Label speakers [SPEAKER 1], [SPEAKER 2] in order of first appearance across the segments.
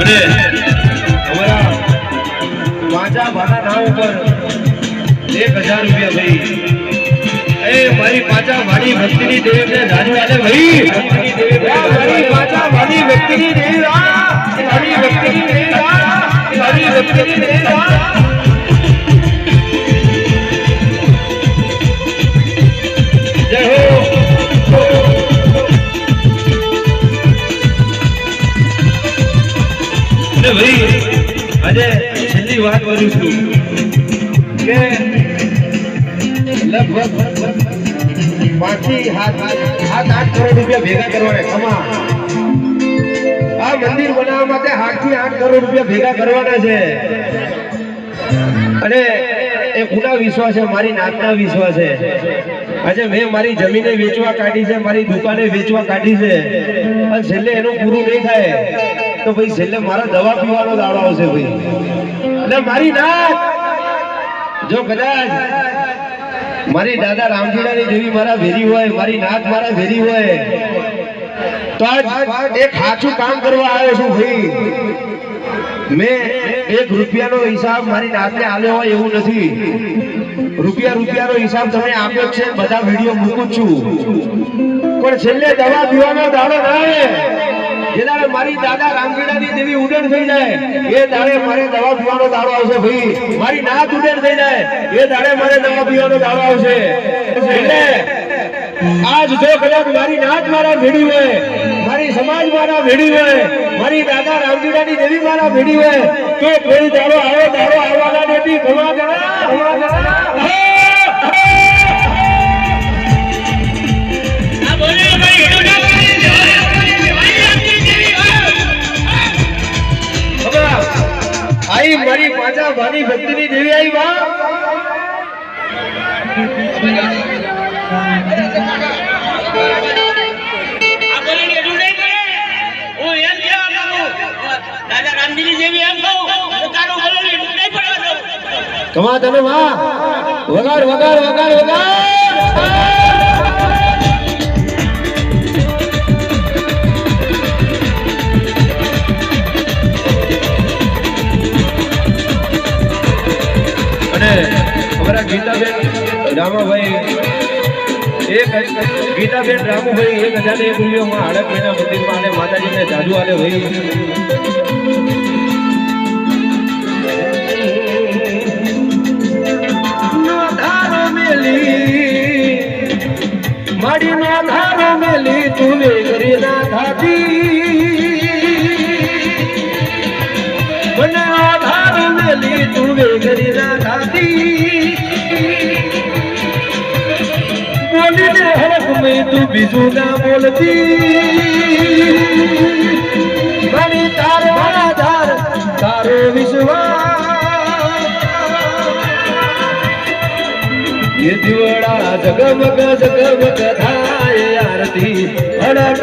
[SPEAKER 1] અને અમારા વાંચા ભાના નામ ઉપર એક હજાર રૂપિયા ભાઈ એ મારી પાછા વાડી ભક્તિની દેવીને જાજુ આલે ભાઈ ભક્તિની દેવી
[SPEAKER 2] આ મારી પાછા મારી વ્યક્તિની દેવી આ મારી વ્યક્તિની દેવી આ મારી વ્યક્તિની દેવી
[SPEAKER 1] અને ભાઈ, આજે છેલ્લી વાત કરું છું કે લગભગ પાંચથી હાથ આઠ કરોડ રૂપિયા ભેગા કરવાના કમા આ મંદિર બનાવવા માટે આઠથી આઠ કરોડ રૂપિયા ભેગા કરવાના છે. અને એ ખુલ્લા વિશ્વાસ છે, મારી નાતના વિશ્વાસ છે. આજે મેં મારી જમીને વેચવા કાઢી છે, મારી દુકાને વેચવા કાઢી છે. અને છેલ્લે એનું પૂરું નહીં થાય. તો ભાઈ છેલ્લે મારા દવા પીવાનો દાડો આવશે ભાઈ. એટલે મારી નાત જો કદાચ મારી દાદા રામજીડાની જેવી મારા વેરી હોય, મારી નાત મારા વેરી હોય, તો આજ એક સાચું કામ કરવા આવ્યો છું ભાઈ. મેં એક રૂપિયાનો હિસાબ મારી નાતને આલ્યો હોય એવું નથી. રૂપિયા રૂપિયાનો હિસાબ તમે આપ્યો છે, બધા વીડિયો મૂકું છું. પણ છેલ્લે દવા પીવાનો દાડો ના જે મારી દાદા રામગીડાની દેવી ઉડન થઈ જાય, એ દાડે મારે દવા પીવાનો દાડો આવશે ભાઈ. મારી નાત ઉડન થઈ જાય, એ દાડે મારે દવા પીવાનો દાડો આવશે. એટલે આજ જો કદાચ મારી નાત મારા ભેડી હોય, મારી સમાજ મારા ભેડી હોય, મારી દાદા રામગીડાની દેવી મારા ભેડી હોય, તો ભેડી દાડો આવે, દાડો આવવાના નથી. ઘણા ઘણા ઘણા ઘણા મારી પાછા ભાની ભક્તિની દેવી
[SPEAKER 3] આવી વા
[SPEAKER 1] કમા તને માં વગાડ વગાડ વગાડ વગાડ. અમારા ગીતાબેન, રામાભાઈ. એક ગીતાબેન, રામુભાઈ, એક હજાર એક રૂપિયામાં હડક મહિના મંદિરમાં અને માતાજીને જાદુ આલે ભાઈ. ધારો મેલી તું કરી ના હરખ તું બીજું ના બોલતી. મારી તારો આધાર તારો વિશ્વાસ. એ દીવડા જગમગ જગમગ થાય આરતી. અડક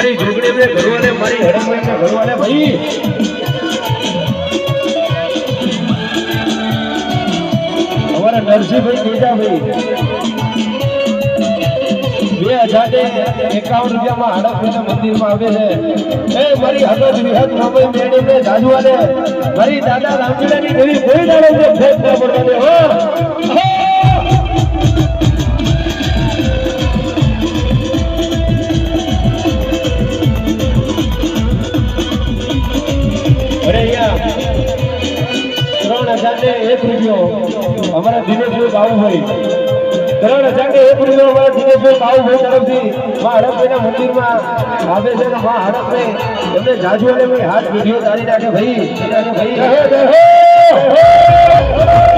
[SPEAKER 1] મારી ઝૂંપડીને ઘરવાલે મારી હડમભાઈને ઘરવાલે ભાઈ. અમારા નરસિંહભાઈ ગીતાભાઈ બે હજાર ને એકાવન રૂપિયામાં હડપના મંદિરમાં આવે છે. ના એક રૂપિયો. અમારા દિનેશભાઈ બાબુભાઈ કરોડ સાંજે એક રૂપિયો અમારા દિનેશભાઈ બાબુભાઈ તરફથી મા હડપભાઈના મંદિરમાં આવે છે મા હડપને એમને જાજુ અને હાથ વીડિયો તારી નાખે ભાઈ. ભાઈ